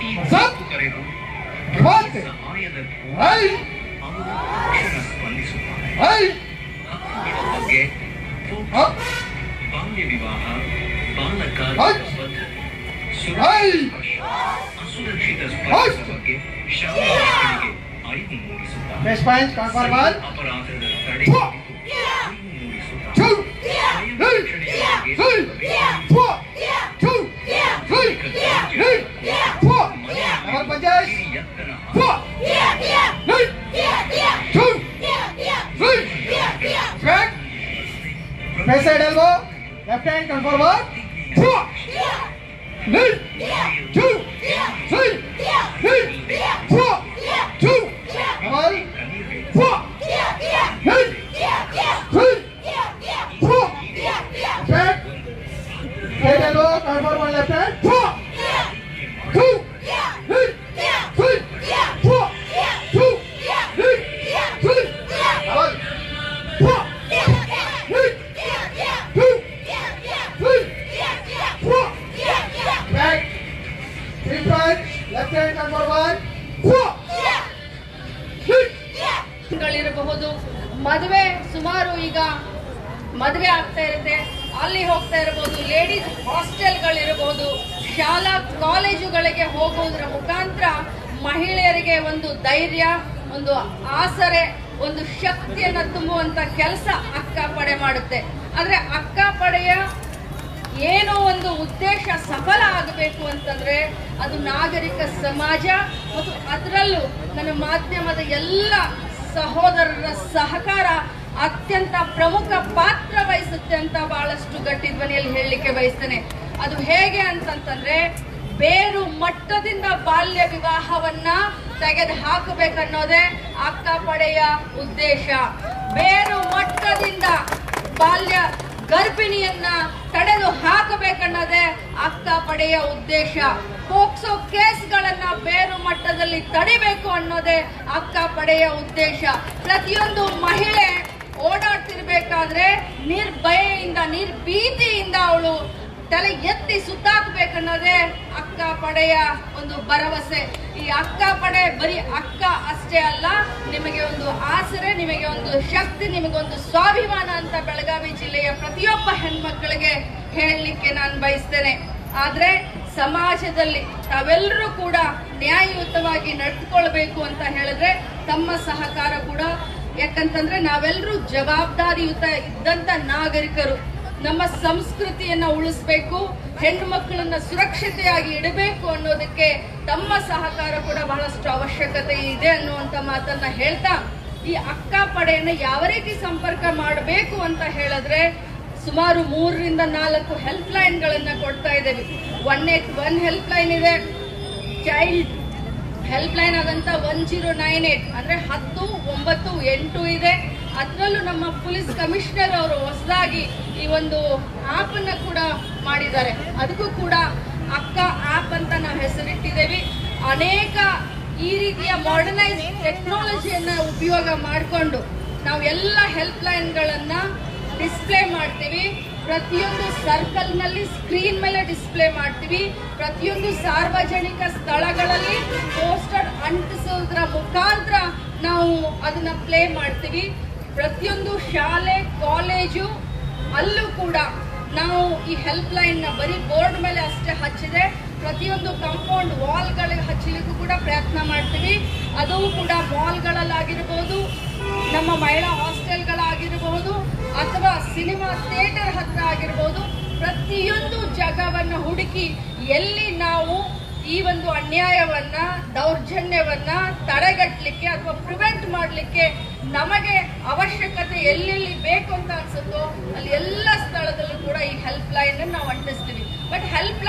ಈ ಸರ್. ಗುಂಪು ಕರೆದು ಮತ್ತೆ? ಸಹಾಯದ ಐ ಅವರು ತಕ್ಷಣ ಸ್ಪಂದಿಸುತ್ತಾರೆ ಐ ಹಕ್ಕುಗಳ ಬಗ್ಗೆ ಅಪ್ ಬಾಲ್ಯ ವಿವಾಹ ಬಾಲಕ ಹಚ್. ಪದ್ಧತಿ ಐ ಸುರಕ್ಷಿತ ಸ್ಪರ್ಶ, ಅಸುರಕ್ಷಿತ ಸ್ಪರ್ಶದ ಬಗ್ಗೆ ಶಾಲಾ ಮಕ್ಕಳಿಗೆ ಅರಿವು ಮೂಡಿಸುತ್ತಾರೆ Best points, confirm one. ಅಪರಾಧದ ತಡೆ Four. ಅರಿವು ಮೂಡಿಸುತ್ತಾರೆ Two. ಸ್ವಯಂ Three. ರಕ್ಷಣೆಯ ಬಗ್ಗೆ Face side elbow. Left hand come forward. Four. ಗಳಿರಬಹುದು ಮದುವೆ ಸುಮಾರು ಈಗ ಮದುವೆ ಆಗ್ತಾ ಇರುತ್ತೆ. ಅಲ್ಲಿ ಹೋಗ್ತಾ ಇರ್ಬೋದು ಲೇಡೀಸ್ ಹಾಸ್ಟೆಲ್ಗಳಿರ್ಬೋದು ಶಾಲಾ ಕಾಲೇಜುಗಳಿಗೆ ಹೋಗೋದ್ರ ಮುಖಾಂತರ ಮಹಿಳೆಯರಿಗೆ ಒಂದು ಧೈರ್ಯ, ಒಂದು ಆಸರೆ, ಒಂದು ಶಕ್ತಿಯನ್ನು ತುಂಬುವಂಥ ಕೆಲಸ ಅಕ್ಕ ಪಡೆ ಮಾಡುತ್ತೆ. ಆದರೆ ಅಕ್ಕ ಪಡೆಯ ಏನೋ ಒಂದು ಉದ್ದೇಶ ಸಫಲ ಆಗಬೇಕು ಅಂತಂದರೆ ಅದು ನಾಗರಿಕ ಸಮಾಜ ಮತ್ತು ಅದರಲ್ಲೂ ನನ್ನ ಮಾಧ್ಯಮದ ಎಲ್ಲ ಸಹೋದರರ ಸಹಕಾರ ಅತ್ಯಂತ ಪ್ರಮುಖ ಪಾತ್ರ ವಹಿಸುತ್ತೆ ಅಂತ ಬಹಳಷ್ಟು ಗಟ್ಟಿ ಧ್ವನಿಯಲ್ಲಿ ಹೇಳಲಿಕ್ಕೆ ಬಯಸ್ತೇನೆ. ಅದು ಹೇಗೆ ಅಂತಂತಂದ್ರೆ, ಬೇರು ಮಟ್ಟದಿಂದ ಬಾಲ್ಯ ವಿವಾಹವನ್ನ ತೆಗೆದು ಹಾಕಬೇಕನ್ನೋದೇ ಅಕ್ಕ ಪಡೆಯ ಉದ್ದೇಶ. ಬೇರು ಮಟ್ಟದಿಂದ ಬಾಲ್ಯ ಗರ್ಭಿಣಿಯನ್ನ ತಡೆದು ಹಾಕಬೇಕನ್ನೋದೇ ಅಕ್ಕ ಪಡೆಯ ಉದ್ದೇಶ. ಪೋಕ್ಸೋ ಕೇಸ್ಗಳನ್ನ ಬೇರು ಮಟ್ಟದಲ್ಲಿ ತಡಿಬೇಕು ಅನ್ನೋದೇ ಅಕ್ಕ ಪಡೆಯ ಉದ್ದೇಶ. ಪ್ರತಿಯೊಂದು ಮಹಿಳೆ ಓಡಾಡ್ತಿರ್ಬೇಕಾದ್ರೆ ನಿರ್ಭಯೆಯಿಂದ, ನಿರ್ಭೀತಿಯಿಂದ ಅವಳು ತಲೆ ಎತ್ತಿ ಸುತ್ತಾಕ್ಬೇಕನ್ನೋದೇ ಅಕ್ಕ ಪಡೆಯ ಒಂದು ಭರವಸೆ. ಈ ಅಕ್ಕ ಪಡೆ ಬರೀ ಅಕ್ಕ ಅಷ್ಟೇ ಅಲ್ಲ, ನಿಮಗೆ ಒಂದು ಆಸರೆ, ನಿಮಗೆ ಒಂದು ಶಕ್ತಿ ನಿಮಗೊಂದು ಸ್ವಾಭಿಮಾನ ಅಂತ ಬೆಳಗಾವಿ ಜಿಲ್ಲೆಯ ಪ್ರತಿಯೊಬ್ಬ ಹೆಣ್ಮಕ್ಳಿಗೆ ಹೇಳಲಿಕ್ಕೆ ನಾನು ಬಯಸ್ತೇನೆ. ಆದ್ರೆ ಸಮಾಜದಲ್ಲಿ ತಾವೆಲ್ಲರೂ ಕೂಡ ನ್ಯಾಯಯುತವಾಗಿ ನಡೆದುಕೊಳ್ಬೇಕು ಅಂತ ಹೇಳಿದ್ರೆ ತಮ್ಮ ಸಹಕಾರ ಕೂಡ. ಯಾಕಂತಂದ್ರೆ ನಾವೆಲ್ಲರೂ ಜವಾಬ್ದಾರಿಯುತ ಇದ್ದಂತ ನಾಗರಿಕರು. ನಮ್ಮ ಸಂಸ್ಕೃತಿಯನ್ನ ಉಳಿಸ್ಬೇಕು ಹೆಣ್ಣು ಮಕ್ಕಳನ್ನ ಸುರಕ್ಷತೆಯಾಗಿ ಇಡಬೇಕು ಅನ್ನೋದಕ್ಕೆ ತಮ್ಮ ಸಹಕಾರ ಕೂಡ ಬಹಳಷ್ಟು ಅವಶ್ಯಕತೆ ಇದೆ ಅನ್ನುವಂತ ಮಾತನ್ನ ಹೇಳ್ತಾ, ಈ ಅಕ್ಕ ಪಡೆಯನ್ನ ಯಾವ ರೀತಿ ಸಂಪರ್ಕ ಮಾಡಬೇಕು ಅಂತ ಹೇಳಿದ್ರೆ, ಸುಮಾರು ಮೂರರಿಂದ ನಾಲ್ಕು ಹೆಲ್ಪ್ ಲೈನ್ಗಳನ್ನ ಕೊಡ್ತಾ ಇದ್ದೇವೆ. One eight one help line ಇದೆ. ಚೈಲ್ಡ್ ಹೆಲ್ಪ್ ಲೈನ್ ಆದಂತ ಒನ್ ಜೀರೋ ನೈನ್ ಏಟ್ ಅಂದ್ರೆ ಹತ್ತು, ಒಂಬತ್ತು, ಎಂಟು ಇದೆ. ಅದರಲ್ಲೂ ನಮ್ಮ ಪೊಲೀಸ್ ಕಮಿಷನರ್ ಅವರು ಹೊಸದಾಗಿ ಈ ಒಂದು ಆಪ್ ಅನ್ನ ಕೂಡ ಮಾಡಿದ್ದಾರೆ. ಅದಕ್ಕೂ ಕೂಡ ಅಕ್ಕ ಆಪ್ ಅಂತ ನಾವು ಹೆಸರಿಟ್ಟಿದ್ದೇವೆ. ಅನೇಕ ಈ ರೀತಿಯ ಮಾಡರ್ನೈಸ್ ಟೆಕ್ನಾಲಜಿಯನ್ನ ಉಪಯೋಗ ಮಾಡಿಕೊಂಡು ನಾವು ಎಲ್ಲ ಹೆಲ್ಪ್ ಲೈನ್ಗಳನ್ನ ಡಿಸ್ಪ್ಲೇ ಮಾಡ್ತೀವಿ. ಪ್ರತಿಯೊಂದು ಸರ್ಕಲ್ನಲ್ಲಿ ಸ್ಕ್ರೀನ್ ಮೇಲೆ ಡಿಸ್ಪ್ಲೇ ಮಾಡ್ತೀವಿ. ಪ್ರತಿಯೊಂದು ಸಾರ್ವಜನಿಕ ಸ್ಥಳಗಳಲ್ಲಿ ಪೋಸ್ಟರ್ ಅಂಟಿಸೋದ್ರ ಮುಖಾಂತರ ನಾವು ಅದನ್ನ ಪ್ಲೇ ಮಾಡ್ತೀವಿ. ಪ್ರತಿಯೊಂದು ಶಾಲೆ ಕಾಲೇಜು ಅಲ್ಲೂ ಕೂಡ ನಾವು ಈ ಹೆಲ್ಪ್ ಲೈನ್ನ ಬರೀ ಬೋರ್ಡ್ ಮೇಲೆ ಅಷ್ಟೇ ಹಚ್ಚಿದೆ ಪ್ರತಿಯೊಂದು ಕಾಂಪೌಂಡ್ ವಾಲ್ಗಳಿಗೆ ಹಚ್ಚಲಿಕ್ಕೂ ಕೂಡ ಪ್ರಯತ್ನ ಮಾಡ್ತೀವಿ. ಅದು ಕೂಡ ಮಾಲ್ಗಳಲ್ಲಾಗಿರ್ಬೋದು ನಮ್ಮ ಮಹಿಳಾ ಹಾಸ್ಟೆಲ್ಗಳಾಗಿರಬಹುದು ಅಥವಾ ಸಿನಿಮಾ ಥಿಯೇಟರ್ ಹತ್ರ ಆಗಿರ್ಬೋದು, ಪ್ರತಿಯೊಂದು ಜಾಗವನ್ನು ಹುಡುಕಿ ಎಲ್ಲಿ ನಾವು ಈ ಒಂದು ಅನ್ಯಾಯವನ್ನ, ದೌರ್ಜನ್ಯವನ್ನ ತಡೆಗಟ್ಟಲಿಕ್ಕೆ ಅಥವಾ ಪ್ರಿವೆಂಟ್ ಮಾಡಲಿಕ್ಕೆ ನಮಗೆ ಅವಶ್ಯಕತೆ ಎಲ್ಲೆಲ್ಲಿ ಬೇಕು ಅಂತ ಅನ್ಸುತ್ತೋ, ಅಲ್ಲಿ ಎಲ್ಲ ಸ್ಥಳದಲ್ಲೂ ಕೂಡ ಈ ಹೆಲ್ಪ್ ಲೈನ್ ನಾವು ಅಂಟಿಸ್ತೀವಿ. But help